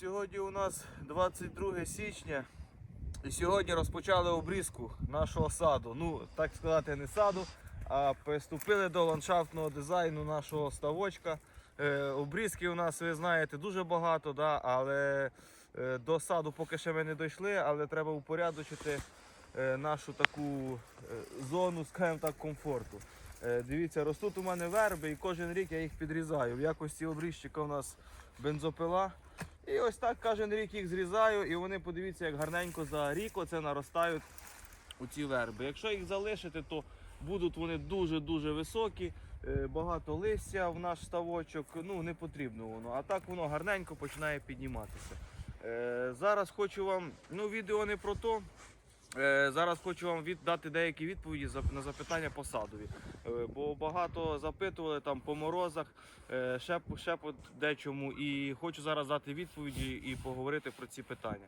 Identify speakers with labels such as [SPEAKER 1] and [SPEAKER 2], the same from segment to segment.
[SPEAKER 1] Сьогодні у нас 22 січня. І сьогодні розпочали обрізку нашого саду. Ну, так сказати, не саду, а приступили до ландшафтного дизайну нашого ставочка. Е, обрізки у нас, ви знаєте, дуже багато, да, але е, до саду поки ще ми не дійшли, але треба упорядочити е, нашу таку е, зону, скажімо так, комфорту. Е, дивіться, ростуть у мене верби і кожен рік я їх підрізаю. В якості обрізчика у нас бензопила. І ось так кожен рік їх зрізаю, і вони подивіться, як гарненько за рік оце наростають у ці верби. Якщо їх залишити, то будуть вони дуже-дуже високі, е, багато листя в наш ставочок. Ну не потрібно воно. А так воно гарненько починає підніматися. Е, Зараз хочу вам, ну відео не про то. Е, Зараз хочу вам дати деякі відповіді на запитання по садові. Е, Бо багато запитували там по морозах, е, ще, ще по дечому. І хочу зараз дати відповіді і поговорити про ці питання.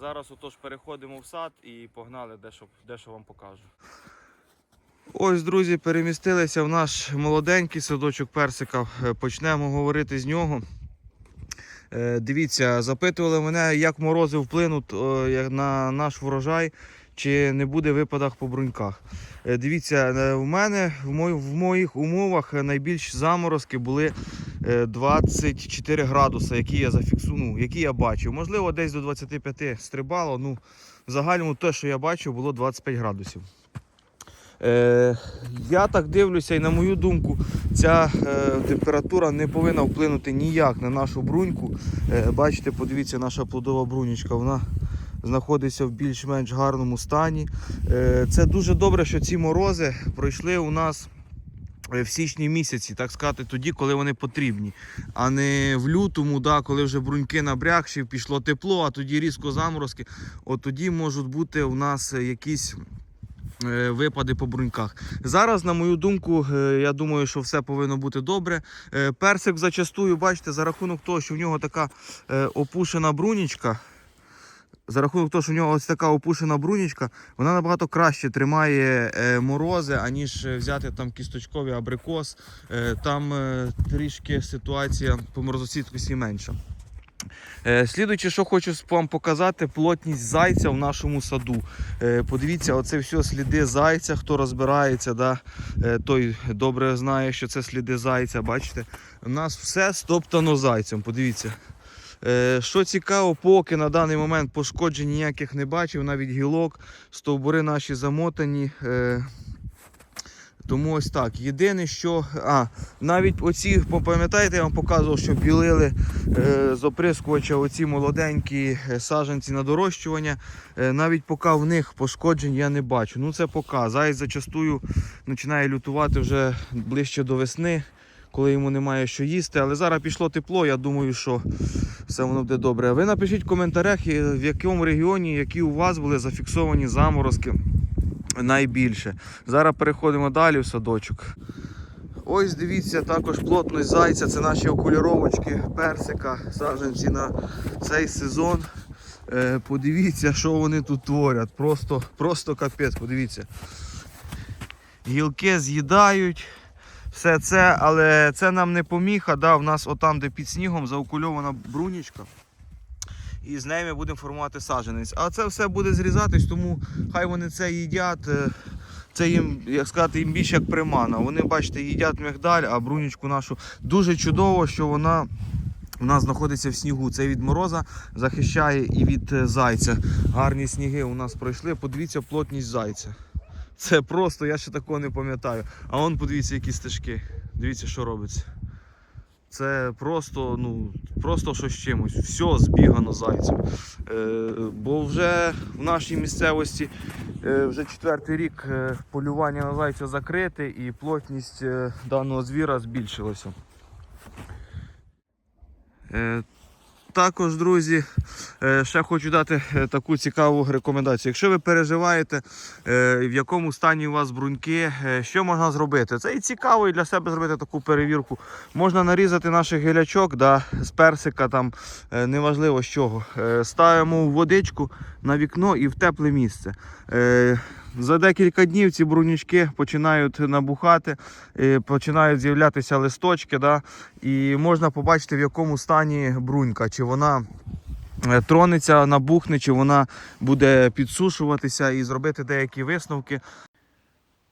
[SPEAKER 1] Зараз отож переходимо в сад і погнали, дещо, дещо вам покажу. Ось, друзі, перемістилися в наш молоденький садочок персика. Почнемо говорити з нього. Е, Дивіться, запитували мене, як морози вплинуть е, на наш врожай, чи не буде випадах по бруньках. Е, Дивіться, в мене в, моїх умовах е, найбільш заморозки були е, 24 градуси, які я зафіксував, ну, які я бачив. Можливо, десь до 25 стрибало. Ну, в загальному те, що я бачив, було 25 градусів. Е, я так дивлюся, і на мою думку, ця е, температура не повинна вплинути ніяк на нашу бруньку. Е, бачите, подивіться, наша плодова брунічка, вона знаходиться в більш-менш гарному стані. Це дуже добре, що ці морози пройшли у нас. В січні місяці, так сказати, тоді, коли вони потрібні, а не в лютому, да, коли вже бруньки набрякші, пішло тепло, а тоді різко заморозки. От тоді можуть бути у нас якісь випади по бруньках. Зараз, на мою думку, е, я думаю, що все повинно бути добре. Е, Персик зачастую, бачите, за рахунок того, що в нього така е, опушена брунічка. За рахунок того, що в нього ось така опушена брунічка, вона набагато краще тримає е, морози, аніж е, взяти там кісточковий абрикос. Е, там е, трішки ситуація по морозостійкості менша. Е, Слідуючи, що хочу вам показати, плотність зайця в нашому саду. Е, Подивіться, оце все сліди зайця, хто розбирається, да, е, той добре знає, що це сліди зайця. Бачите, у нас все стоптано зайцем. Подивіться. Що цікаво, поки на даний момент пошкоджень ніяких не бачив, навіть гілок, стовбури наші замотані. Тому ось так. Єдине, що. А, навіть оці, пам'ятаєте, я вам показував, що білили е, з оприскувача оці молоденькі е, саджанці на дорощування. Е, навіть поки в них пошкоджень я не бачу. Ну це поки. Заяць зачастую починає лютувати вже ближче до весни, коли йому немає що їсти. Але зараз пішло тепло, я думаю, що все воно буде добре. Ви напишіть в коментарях, в якому регіоні, які у вас були зафіксовані заморозки найбільше. Зараз переходимо далі в садочок. Ось дивіться, також плотність зайця, це наші окуліровочки персика, саджанці на цей сезон. Е, подивіться, що вони тут творять. Просто, просто капець, подивіться. Гілки з'їдають. Все це, але це нам не поміха. Да, в нас отам, де під снігом, заокульована брунічка. І з нею ми будемо формувати саджанець. А це все буде зрізатись, тому хай вони це їдять. е, Це їм, як сказати, їм більше як примана. Вони, бачите, їдять мигдаль, а брунічку нашу дуже чудово, що вона у нас знаходиться в снігу. Це від мороза захищає і від е, зайця. Гарні сніги у нас пройшли. Подивіться плотність зайця. Це просто, я ще такого не пам'ятаю. А он подивіться, які стежки. Дивіться, що робиться. Це просто, ну, просто з чимось. Все збігано зайцем. Е, бо вже в нашій місцевості е, вже четвертий рік е, полювання на зайця закрите і плотність е, даного звіра збільшилася. Е, також, друзі, е, ще хочу дати е, таку цікаву рекомендацію. Якщо ви переживаєте, е, в якому стані у вас бруньки, що можна зробити? Це і цікаво і для себе зробити таку перевірку. Можна нарізати наших гілячок да, з персика, там, неважливо з чого. Ставимо водичку на вікно і в тепле місце. За декілька днів ці брунючки починають набухати, е, починають з'являтися листочки, да, і можна побачити, в якому стані брунька, чи вона е, тронеться, набухне, чи вона буде підсушуватися і зробити деякі висновки.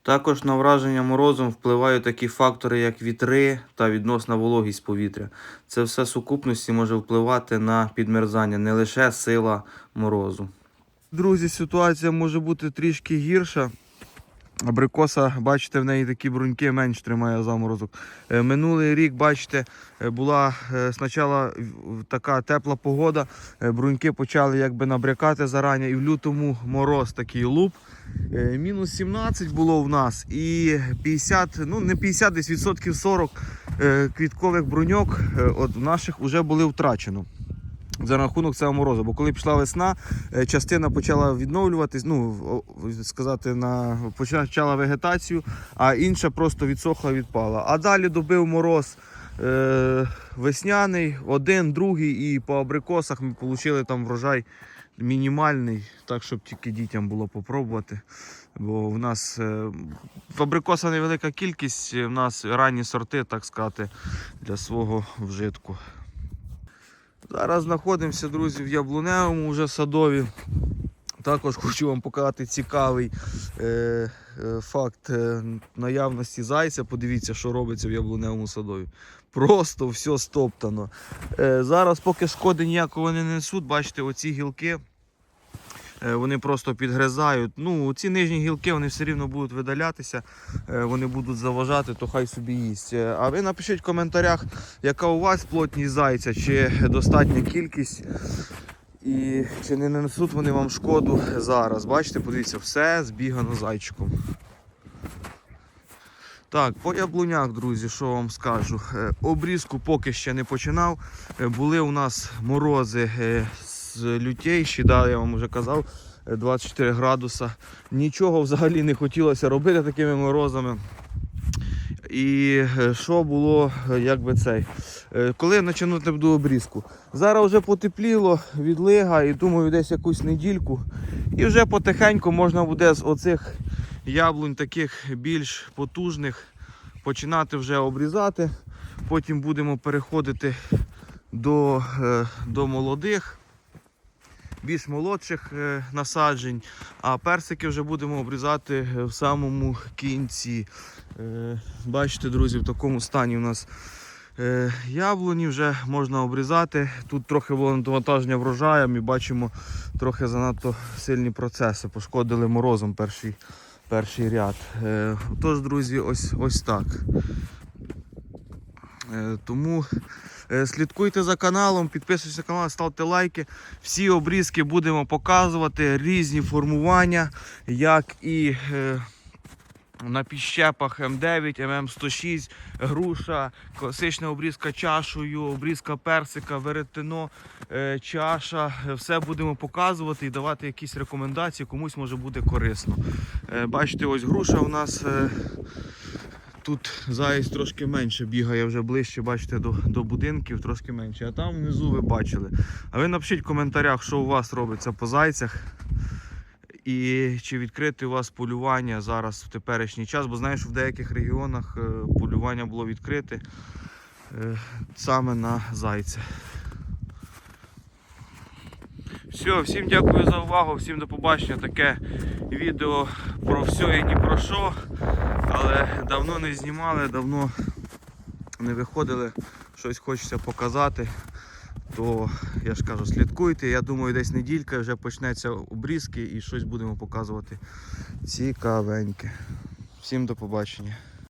[SPEAKER 1] Також на враження морозом впливають такі фактори, як вітри та відносна вологість повітря. Це все сукупності може впливати на підмерзання, не лише сила морозу. Друзі, ситуація може бути трішки гірша. Абрикоса, бачите, в неї такі бруньки менш тримає заморозок. Е, Минулий рік, бачите, е, була е, спочатку така тепла погода, бруньки почали якби набрякати зарані, і в лютому мороз такий луп. Мінус 17 було в нас і 50, ну не 50, десь відсотків 40 е, квіткових бруньок от наших вже були втрачено. За рахунок цього морозу. Бо коли пішла весна, е, частина почала відновлюватись, ну сказати, на почала вегетацію, а інша просто відсохла, відпала. А далі добив мороз е, весняний, один, другий, і по абрикосах ми отримали там врожай мінімальний, так щоб тільки дітям було попробувати. Бо в нас е, абрикоса невелика кількість, в нас ранні сорти, так сказати, для свого вжитку. Зараз знаходимося, друзі, в яблуневому вже садові. Також хочу вам показати цікавий е, е, факт е, наявності зайця. Подивіться, що робиться в яблуневому садові. Просто все стоптано. Е, зараз, поки шкоди ніякого не несуть, бачите, оці гілки. Е, Вони просто підгризають. Ну, ці нижні гілки вони все рівно будуть видалятися, е, вони будуть заважати, то хай собі їсть. Е, А ви напишіть в коментарях, яка у вас плотність зайця, чи достатня кількість. І чи не нанесуть вони вам шкоду зараз. Бачите, подивіться, все збігано зайчиком. Так, по яблунях, друзі, що вам скажу. Обрізку поки ще не починав. Були у нас морози з лютейші, да, я вам вже казав, е, 24 градуса. Нічого взагалі не хотілося робити такими морозами. І е, що було, е, як би цей. Е, Коли починати буду обрізку? Зараз вже потепліло, відлига, і думаю, десь якусь недільку. І вже потихеньку можна буде з оцих яблунь таких більш потужних починати вже обрізати. Потім будемо переходити до, е, до молодих, більш молодших е, насаджень, а персики вже будемо обрізати в самому кінці. Е, Бачите, друзі, в такому стані у нас е, яблуні вже можна обрізати. Тут трохи було навантаження врожаєм і бачимо трохи занадто сильні процеси. Пошкодили морозом перший, перший ряд. Тож, друзі, ось, ось так. Тому слідкуйте за каналом, підписуйтесь на канал, ставте лайки. Всі обрізки будемо показувати, різні формування, як і е, на підщепах М9, ММ106, груша, класична обрізка чашою, обрізка персика, веретено, е, чаша. Е, Все будемо показувати і давати якісь рекомендації, комусь може буде корисно. Е, Бачите, ось груша у нас. Тут заєць трошки менше бігає вже ближче, бачите, до, до будинків трошки менше. А там внизу ви бачили. А ви напишіть в коментарях, що у вас робиться по зайцях. І чи відкрите у вас полювання зараз в теперішній час, бо знаю, що в деяких регіонах е, полювання було відкрите е, саме на зайця. Все, всім дякую за увагу, всім до побачення. Таке відео про все і ні про що. Але давно не знімали, давно не виходили, щось хочеться показати. То я ж кажу, слідкуйте. Я думаю, десь неділька вже почнеться обрізки і щось будемо показувати цікавеньке. Всім до побачення.